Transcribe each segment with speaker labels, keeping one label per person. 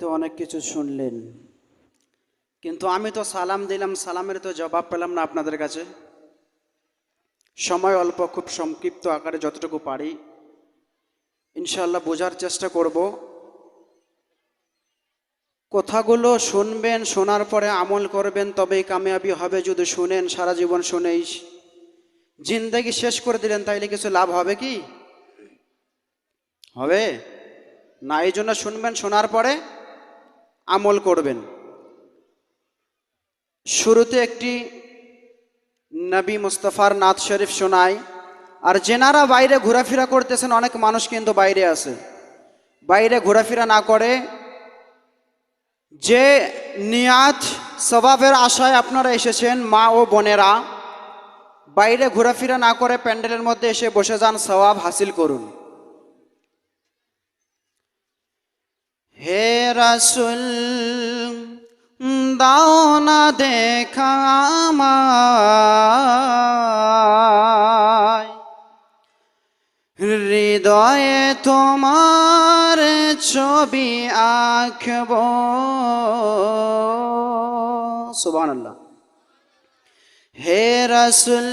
Speaker 1: তো অনেক কিছু শুনলেন। কিন্তু আমি তো সালাম দিলাম, সালামের তো জবাব পেলাম না আপনাদের কাছে। সময় অল্প, খুব সংক্ষিপ্ত আকারে যতটুকু পারি। ইনশাল্লাহ বোঝার চেষ্টা করব। কথাগুলো শুনবেন, শোনার পরে আমল করবেন, তবেই কামিয়াবি হবে যদি শুনেন, সারা জীবন শুনেই। জিন্দেগি শেষ করে দিলেন, তাইলে কিছু লাভ হবে কি? হবে? না এই জন্য শুনবেন, শোনার পরে আমল করবেন। শুরুতে একটি নবী মুস্তফার নাথ শরীফ শোনায় আর যেনারা বাইরে ঘোরাফেরা করতেছেন, অনেক মানুষ কিন্তু বাইরে আছে। বাইরে ঘোরাফেরা না করে যে নিয়াত স্বভাবের আশায় আপনারা এসেছেন, মা ও বোনেরা, বাইরে ঘোরাফেরা না করে প্যান্ডেলের মধ্যে এসে বসে যান, সওয়াব হাসিল করুন। হে রাসুল, দাও না দেখা আমায়। হৃদয়ে তোমার ছবি আঁকব। সুবান হে রসুল,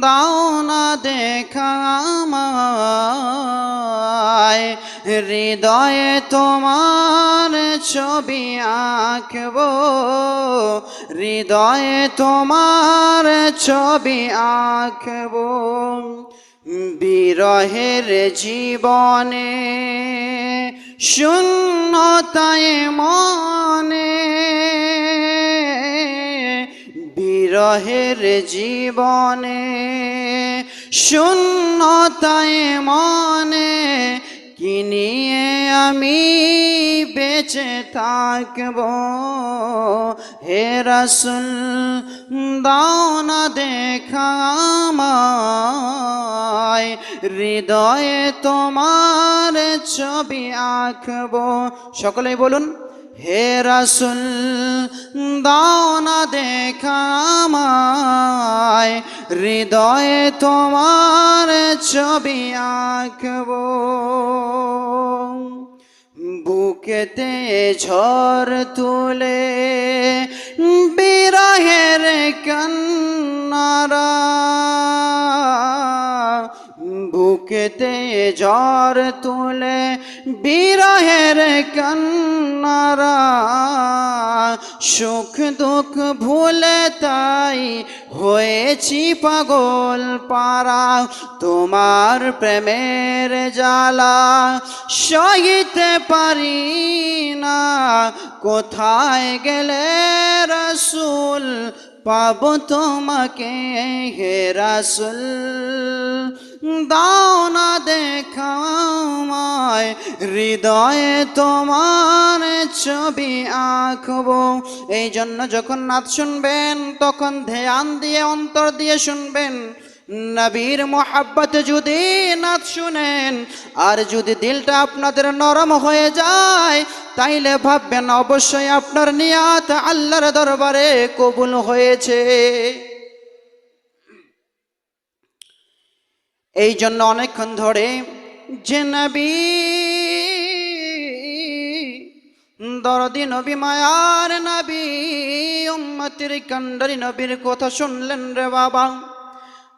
Speaker 1: দাও না দেখা আমায়। হৃদয়ে তোমার ছবি আঁকব। হৃদয়ে তোমার ছবি আঁকব। বিরহের জীবনে শূন্যতায় মনে বিরহের জীবনে শূন্যতায় মনে কিনিয়ে আমি বেঁচে থাকব? হে রসুল, দাও না দেখা হৃদয়ে তোমার ছবি আঁকব। সকলেই বলুন, হে রসুল দাও না দেখা আমায় হৃদয়ে তোমার ছবি আঁকব। বুকেতে ঝড় তুলে বিরহের কন্নারা বুকেতে ঝড় তুলে বিরহের কন্নারা, সুখ দুঃখ ভুলে তাই হয়েছি পাগল পারা তোমার প্রেমের জ্বালা সহিতে পারি না। কোথায় গেলে রসুল পাব তোমাকে হে রাসুল? দাও না দেখামায় হৃদয়ে তোমার ছবি আঁকবো। এই জন্য যখন নাচ শুনবেন, তখন ধ্যান দিয়ে, অন্তর দিয়ে শুনবেন, নবীর মোহাব্বত যদি নাচ শুনেন, আর যদি দিলটা আপনাদের নরম হয়ে যায়, তাইলে ভাববেন অবশ্যই আপনার নিয়াত আল্লাহর দরবারে কবুল হয়েছে। এই জন্য অনেকক্ষণ ধরে, যে নবী, দরদি নবী, মায়ার নবী, উম্মতির কান্ডারি নবীর কথা শুনলেন রে বাবা।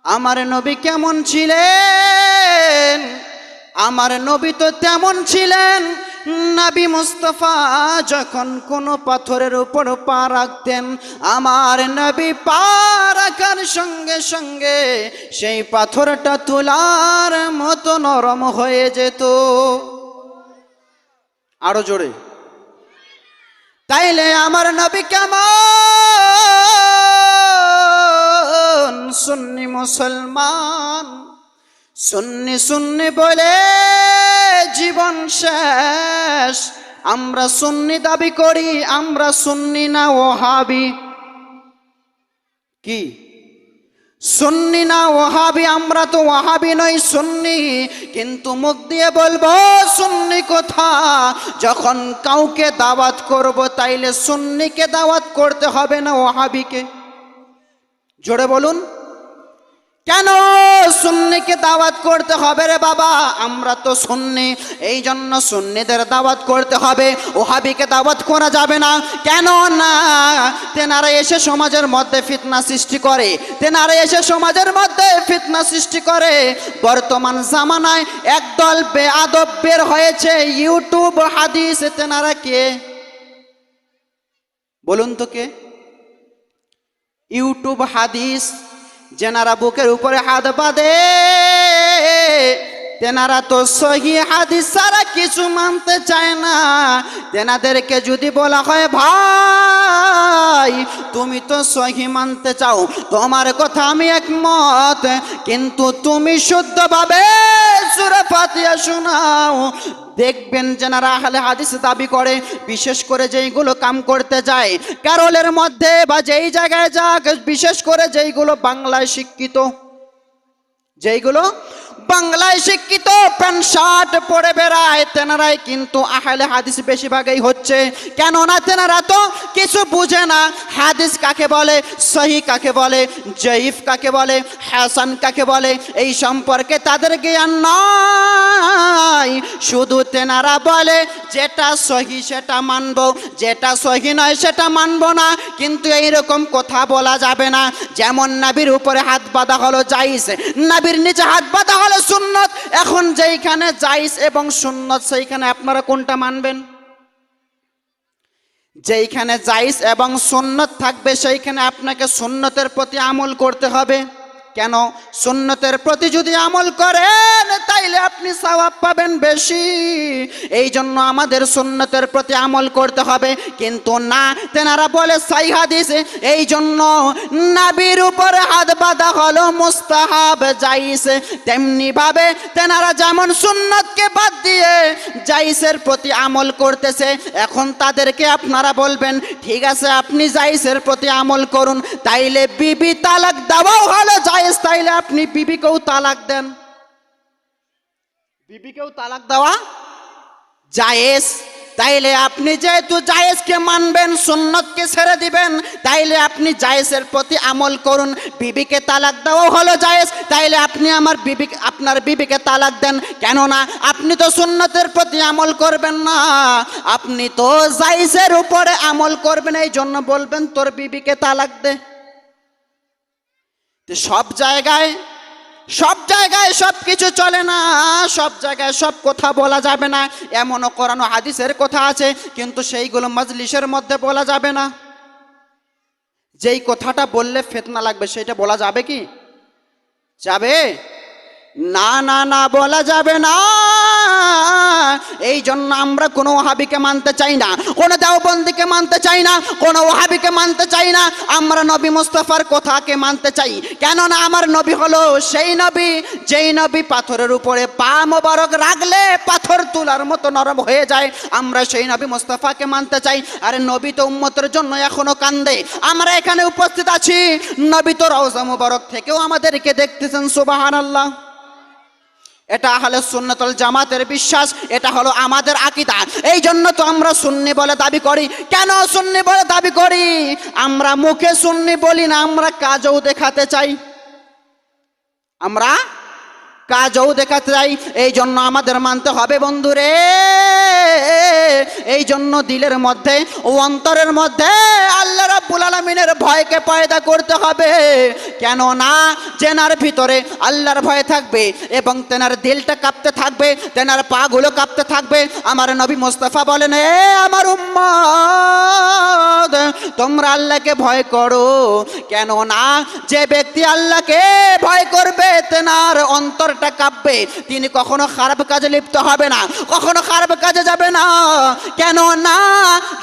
Speaker 1: আমার নবী কেমন ছিলেন? আমার নবী তো তেমন ছিলেন। নবী মুস্তফা যখন কোনো পাথরের উপর পা রাখতেন, আমার নবী পা রাখার সঙ্গে সঙ্গে সেই পাথরটা তোলার মতো নরম হয়ে যেত। আরও জোরে। তাইলে আমার নবী কেমন? সুন্নি মুসলমান, সুন্নি সুন্নি বলে জীবন শেষ। আমরা সুন্নি দাবি করি, আমরা সুন্নি না ওহাবি। কি? সুন্নি না ওহাবি, আমরা তো ওহাবি নই সুন্নি। কিন্তু মুখ দিয়ে বলব, সুন্নি কোথা যখন কাউকে দাওয়াত করব, তাইলে সুন্নিকে দাওয়াত করতে হবে না ওহাবিকে? জোরে বলুন। কেন সুন্নিকে দাওয়াত করতে হবে রে বাবা? আমরা তো সুন্নি এই জন্য সুন্নিদের দাওয়াত করতে হবে। ওহাবিকে দাওয়াত করা যাবে না। কেন না? তেনারা এসে সমাজের মধ্যে ফিতনা সৃষ্টি করে। তেনারা এসে সমাজের মধ্যে ফিতনা সৃষ্টি করে। বর্তমান জামানায় একদল বেআদব বের হয়েছে। ইউটিউব হাদিস, তেনারা কে? বলুন তো কে? ইউটিউব হাদিস যেনারা বুকের উপরে হাত বাঁধে, তেনারা তো সহি হাদিস সারা কিছু মানতে চায় না। তেনাদেরকে যদি বলা হয়, ভাই, তুমি তো সহি মানতে চাও, তোমার কথা আমি একমত, কিন্তু তুমি শুদ্ধভাবে সুরে ফাতিয়া শোনাও দেখবেন যেনারা আহলে হাদিস দাবি করে, বিশেষ করে যেইগুলো কাম করতে যায়। কেরলের মধ্যে বা যেই জায়গায় যাক, বিশেষ করে যেইগুলো বাংলায় শিক্ষিত, যেইগুলো বাংলায় শিক্ষিত, প্যান্ট, শার্ট পরে বেড়ায়। তেনারাই কিন্তু আহলে হাদিস বেশিরভাগই হচ্ছে। কেননা তেনারা তো কিছু বুঝে না। হাদিস কাকে বলে? সহি কাকে বলে? জয়ীফ কাকে বলে? হাসান কাকে বলে? এই সম্পর্কে তাদের জ্ঞান নয় শুধু তেনারা বলে, যেটা সহি সেটা মানবো, যেটা সহি নয় সেটা মানবো না। কিন্তু এইরকম কথা বলা যাবে না। যেমন নাবির উপরে হাত বাঁধা হলো জাইস নাবির নিচে হাত বাঁধা হলো সুন্নত। এখন যেইখানে জাইস এবং সুন্নত, সেইখানে আপনারা কোনটা মানবেন? যেইখানে জাইস এবং সুন্নত থাকবে, সেইখানে আপনাকে সুন্নতের প্রতি আমল করতে হবে। কেন? সুন্নতের প্রতি যদি আমল করেন, তাইলে আপনি সওয়াব পাবেন বেশি। এই জন্য আমাদের সুন্নতের প্রতি আমল করতে হবে। কিন্তু না, তেনারা বলে সাই হাদিস এই জন্য নাবির উপরে হাত বাঁধা হলো মুস্তাহাব জাইস। তেমনি ভাবে তেনারা যেমন সুন্নতকে বাদ দিয়ে জাইসের প্রতি আমল করতেছে, এখন তাদেরকে আপনারা বলবেন, ঠিক আছে, আপনি জাইসের প্রতি আমল করুন, তাইলে বিবি তালাক দেওয়াও হলো জাইস তাইলে আপনি বিবিকেও তালাক দেন। বিবিকেও তালাক দেওয়া জায়েজ। তাইলে আপনি যেহেতু জায়েজকে মানবেন, সুন্নতকে ছেড়ে দিবেন, তাইলে আপনি জায়েজের প্রতি আমল করুন। বিবিকে তালাক দেওয়া হলো জায়েজ। তাইলে আপনি আমার বিবি আপনার বিবিকে তালাক দেন। কেননা আপনি তো সুন্নতের প্রতি আমল করবেন না। আপনি তো জায়েজের উপরে আমল করবেন এই জন্য বলবেন, তোর বিবিকে তালাক দে। সব জায়গায় সব জায়গায় সব কিছু চলে না, সব জায়গায় সব কথা বলা যাবে না। এমনও কোরআন হাদিসের কথা আছে, কিন্তু সেইগুলো মজলিসের মধ্যে বলা যাবে না। যেই কথাটা বললে ফেতনা লাগবে, সেটা বলা যাবে কি? যাবে? না না না, বলা যাবে না। এই জন্য আমরা কোনো হাবিকে মানতে চাই না। কোনো দেওবন্দিকে মানতে চাই না, কোনো ওহাবিকে মানতে চাই না, আমরা নবী মুস্তফার কথাকে মানতে চাই। কেননা আমার নবী হলো সেই নবী, যেই নবী পাথরের উপরে পা মোবারক রাখলে পাথর তোলার মতো নরম হয়ে যায়। আমরা সেই নবী মুস্তফাকে মানতে চাই। আরে নবী তো উম্মতের জন্য এখনও কান্দে। আমরা এখানে উপস্থিত আছি। নবী তো রওজা মুবারক থেকেও আমাদেরকে দেখতেছেন সুবাহান আল্লাহ এটা হলো সুন্নতুল জামাতের বিশ্বাস, এটা হলো আমাদের আকিদা। এই জন্য তো আমরা সুন্নি বলে দাবি করি। কেন সুন্নি বলে দাবি করি? আমরা মুখে সুন্নি বলি না, আমরা কাজও দেখাতে চাই। আমরা কাজও দেখাতে চাই। এই জন্য আমাদের মানতে হবে বন্ধুরে। এই জন্য দিলের মধ্যে ও অন্তরের মধ্যে আল্লাহ রাব্বুল আলমিনের ভয়কে পয়দা করতে হবে। কেন না জেনার ভিতরে আল্লাহর ভয় থাকবে এবং তেনার দিলটা কাঁপতে থাকবে, তেনার পাগুলো কাঁপতে থাকবে। আমার নবী মোস্তফা বলেন, এ আমার উম্মত তোমরা আল্লাহকে ভয় করো। কেন না যে ব্যক্তি আল্লাহকে ভয় করবে, তেনার অন্তরটা কাঁপবে। তিনি কখনো খারাপ কাজে লিপ্ত হবে না, কখনো খারাপ কাজে যাবে না। কেন না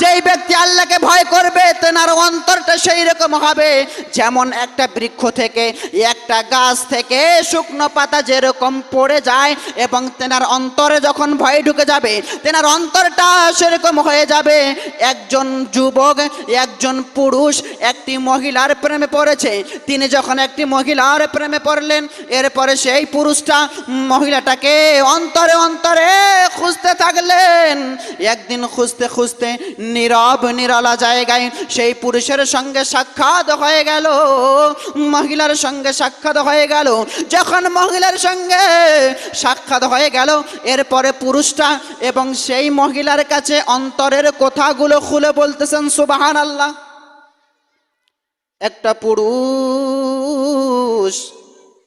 Speaker 1: যেই ব্যক্তি আল্লাহকে ভয় করবে, তেনার অন্তরটা সেই রকম হবে। যেমন একটা বৃক্ষ থেকে একটা গাছ থেকে শুকনো পাতা যেরকম পড়ে যায় এবং তেনার অন্তরে যখন ভয় ঢুকে যাবে, তেনার অন্তরটা সেরকম হয়ে যাবে। একজন যুবক, একজন পুরুষ, একটি মহিলার প্রেমে পড়েছে। তিনি যখন একটি মহিলার প্রেমে পড়লেন, এরপরে সেই পুরুষটা মহিলাটাকে অন্তরে অন্তরে খুঁজতে থাকলেন। একদিন খুঁজতে খুঁজতে নীরব, নিরলা জায়গায় সেই পুরুষের সঙ্গে সাক্ষাৎ হয়ে গেল, মহিলার সঙ্গে সাক্ষাৎ হয়ে গেল। যখন মহিলার সঙ্গে সাক্ষাৎ হয়ে গেল, এরপরে পুরুষটা এবং সেই মহিলার কাছে অন্তরের কথাগুলো খুলে বলতেছেন সুবাহান আল্লাহ একটা পুরুষ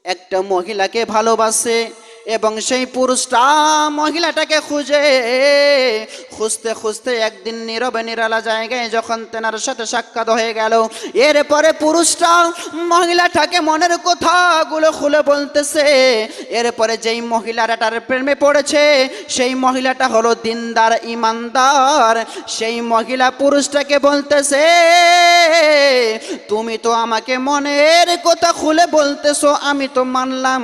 Speaker 1: একটা মহিলাকে ভালোবাসে এবং সেই পুরুষটা মহিলাটাকে খুঁজে খুঁজতে খুঁজতে একদিন নীরবে নিরালা জায়গায় যখন তেনার সাথে সাক্ষাৎ হয়ে গেল, এরপরে পুরুষটা মহিলাটাকে মনের কথাগুলো খুলে বলতেছে। এরপরে যেই মহিলাটার প্রেমে পড়েছে, সেই মহিলাটা হলো দিনদার, ইমানদার। সেই মহিলা পুরুষটাকে বলতেছে তুমি তো আমাকে মনের কথা খুলে বলতেছো, আমি তো মানলাম।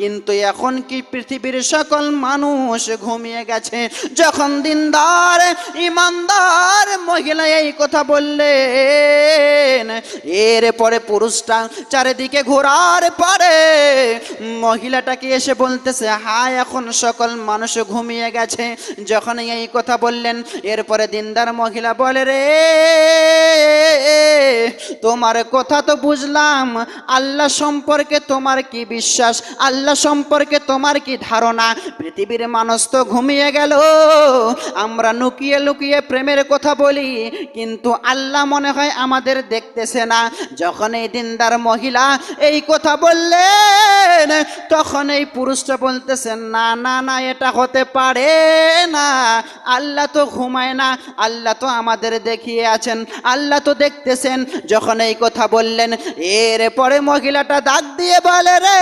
Speaker 1: কিন্তু এখন কি পৃথিবীর সকল মানুষ ঘুমিয়ে গেছে? যখন দিনদার, ইমানদার মহিলা এই কথা বললেন, এরপরে পুরুষটা চারিদিকে ঘোরার পরে মহিলাটাকে এসে বলতেছে, হায়, এখন সকল মানুষ ঘুমিয়ে গেছে। যখন এই কথা বললেন, এরপরে দিনদার মহিলা বলে, রে তোমার কথা তো বুঝলাম। আল্লাহ সম্পর্কে তোমার কি বিশ্বাস? আল্লাহ সম্পর্কে তোমার কি ধারণা? পৃথিবীর মানুষ তো ঘুমিয়ে গেল। আমরা লুকিয়ে লুকিয়ে প্রেমের কথা বলি, কিন্তু আল্লাহ মনে হয় আমাদের দেখতেছে না। যখন এই দিনদার মহিলা এই কথা বললেন তখন এই পুরুষটা বলতেছেন না না না, এটা হতে পারে না। আল্লাহ তো ঘুমায় না, আল্লাহ তো আমাদের দেখিয়ে আছেন, আল্লাহ তো দেখতেছেন। যখন এই কথা বললেন এরপরে মহিলাটা দাগ দিয়ে বলে, রে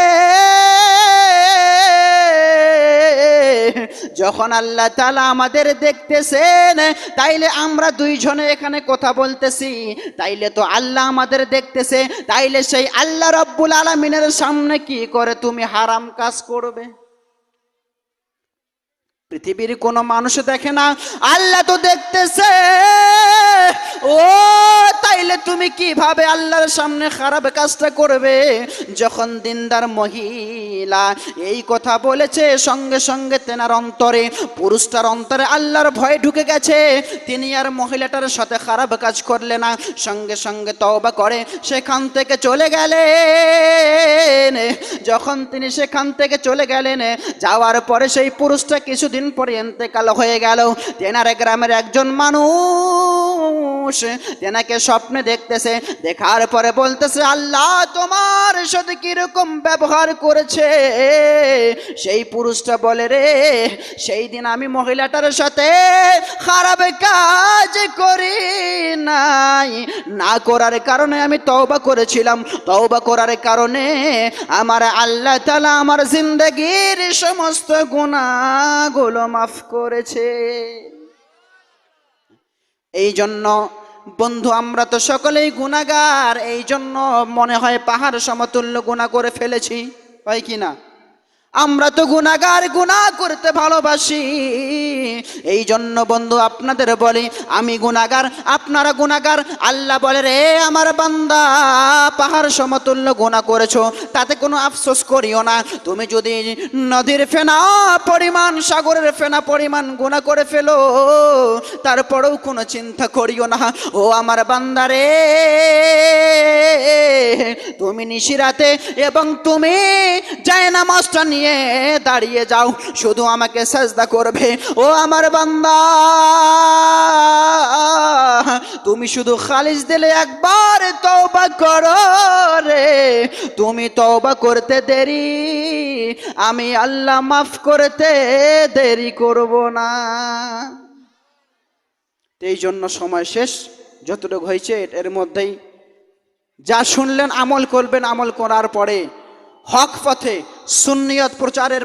Speaker 1: যখন আল্লাহ তালা আমাদের দেখতেছেন, তাইলে আমরা দুইজনে এখানে কথা বলতেছি। তাইলে তো আল্লাহ আমাদের দেখতেছে, তাইলে সেই আল্লাহ রব্বুল আলমিনের সামনে কি করে তুমি হারাম কাজ করবে? পৃথিবীর কোনো মানুষ দেখে না। আল্লাহ তো দেখতেছে। ও, তাইলে তুমি কীভাবে আল্লাহর সামনে খারাপ কাজটা করবে? যখন দিনদার মহিলা এই কথা বলেছে, সঙ্গে সঙ্গে তেনার অন্তরে, পুরুষটার অন্তরে আল্লাহর ভয় ঢুকে গেছে। তিনি আর মহিলাটার সাথে খারাপ কাজ করলে না, সঙ্গে সঙ্গে তওবা করে সেখান থেকে চলে গেলেন। যখন তিনি সেখান থেকে চলে গেলেন, যাওয়ার পরে সেই পুরুষটা কিছুদিন পরে এন্তেকাল হয়ে গেল। তেনার গ্রামের একজন মানুষ তেনাকে স্বপ্নে দেখতেছে, দেখার পরে বলতেছে, আল্লাহ তোমার সাথে কীরকম ব্যবহার করেছে? সেই পুরুষটা বলে, রে, সেই দিন আমি মহিলাটার সাথে খারাপ কাজ করি নাই। না করার কারণে আমি তওবা করেছিলাম। তওবা করার কারণে আমার আল্লাহ তালা আমার জিন্দগির সমস্ত গুণাগুলো মাফ করেছে। এই জন্য বন্ধু, আমরা তো সকলেই গুণাগার এই জন্য মনে হয় পাহাড় সমতুল্য গুণা করে ফেলেছি। হয় কি না? আমরা তো গুণাগার গুণা করতে ভালোবাসি। এই জন্য বন্ধু আপনাদের বলি, আমি গুণাগার আপনারা গুণাগার আল্লাহ বলে, রে আমার বান্দা, পাহাড় সমতুল্য গুণা করেছ, তাতে কোনো আফসোস করিও না। তুমি যদি নদীর ফেনা পরিমাণ, সাগরের ফেনা পরিমাণ গুণা করে ফেলো, তারপরেও কোনো চিন্তা করিও না। ও আমার বান্দা রে, তুমি নিশিরাতে এবং তুমি যায় নামাজটা নিয়ে দাঁড়িয়ে যাও, শুধু আমাকে সাজদা করবে। ও আমার বান্দা, তুমি শুধু খালিজ দিলে একবার তওবা করো রে। তুমি তওবা করতে দেরি, আমি আল্লাহ মাফ করতে দেরি করব না। এই জন্য সময় শেষ, যতটুকু হয়েছে এর মধ্যেই। যা শুনলেন আমল করবেন আমল করার পরে, হক পথে সুন্নিয়ত প্রচারের